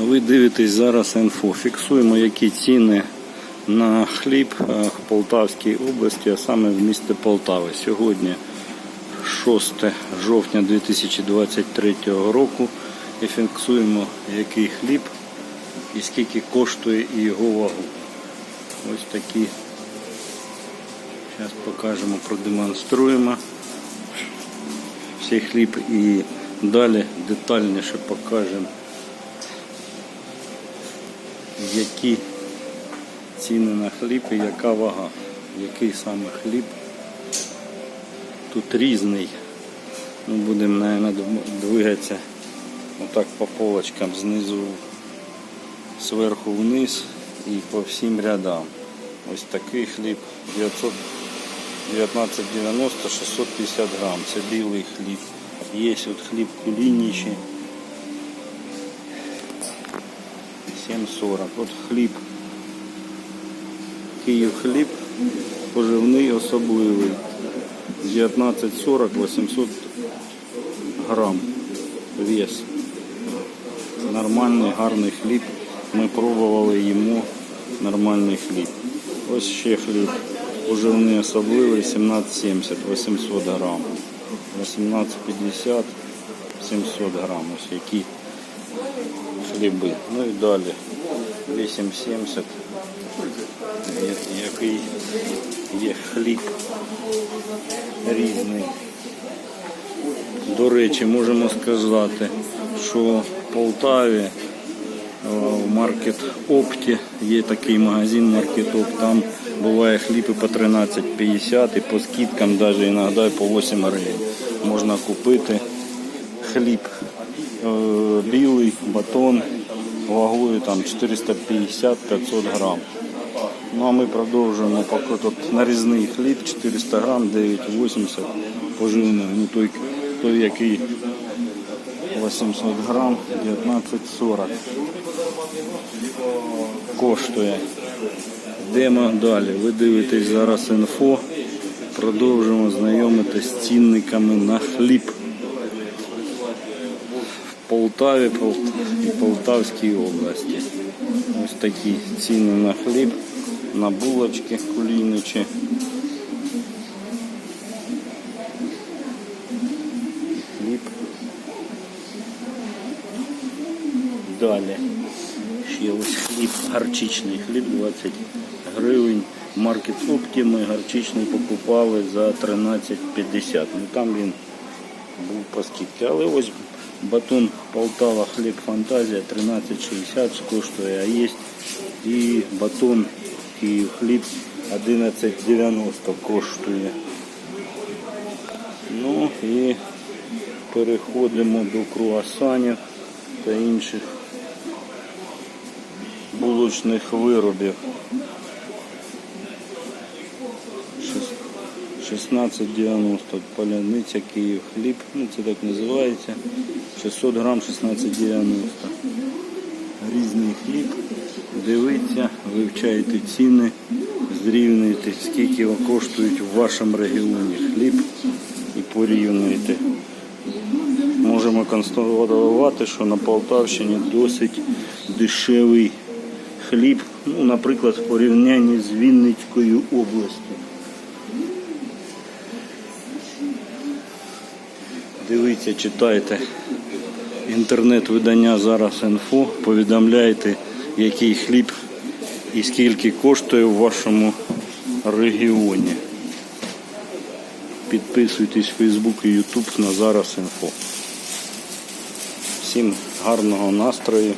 Ви дивитесь зараз інфо. Фіксуємо, які ціни на хліб в Полтавській області, а саме в місті Полтави. Сьогодні 6 жовтня 2023 року. І фіксуємо, який хліб і скільки коштує і його вагу. Ось такі. Зараз покажемо, продемонструємо цей хліб і далі детальніше покажемо, які ціни на хліб і яка вага, який саме хліб. Тут різний. Ми будемо, мабуть, двигатися отак по полочкам знизу зверху вниз і по всім рядам. Ось такий хліб 19,90 650 грам. Це білий хліб. Є от хліб кулініші. 7,40. От хліб. Київ хліб. Поживний особливий. 19,40 800 грам. Вес. Нормальний, гарний хліб. Ми пробували йому нормальний хліб. Ось ще хліб. Поживний особливий 17,70 800 грам. 18,50 700 грам. Ось які хліби. Ну і далі 8,70 який є хліб різний. До речі, можемо сказати, що в Полтаві е, в Маркет Опті є такий магазин Маркет Опт, там буває хліб і по 13,50 і по скидкам навіть іноді по 8 гривень. Можна купити хліб білий, батон вагою там 450-500 грам. Ну а ми продовжуємо тут нарізний хліб 400 грам 9,80 поживний. Ну той, той який 800 грам 19,40 коштує. Йдемо далі. Ви дивитесь зараз інфо. Продовжуємо знайомитись з цінниками на хліб. Полтаві і Полтавській області. Ось такі ціни на хліб, на булочки куліничі. Хліб. Далі. Ще ось хліб, гарчичний хліб 20 гривень. Маркет Опті ми гарчичний покупали за 13,50. Ну там він був по скидці. Але ось батон Полтава хліб фантазія 13,60 коштує, а є і батон Київ хліб 11,90 коштує. Ну і переходимо до круасанів та інших булочних виробів. 16,90 поляниця Київ хліб, ну це так називається. 600 грам 16,90. Різний хліб. Дивіться, вивчайте ціни, зрівнюйте, скільки коштують в вашому регіоні хліб і порівнюйте. Можемо констатувати, що на Полтавщині досить дешевий хліб, ну, наприклад, в порівнянні з Вінницькою областю. Дивіться, читайте інтернет-видання зараз інфо, повідомляйте, який хліб і скільки коштує в вашому регіоні. Підписуйтесь в Facebook і YouTube на зараз інфо. Всім гарного настрою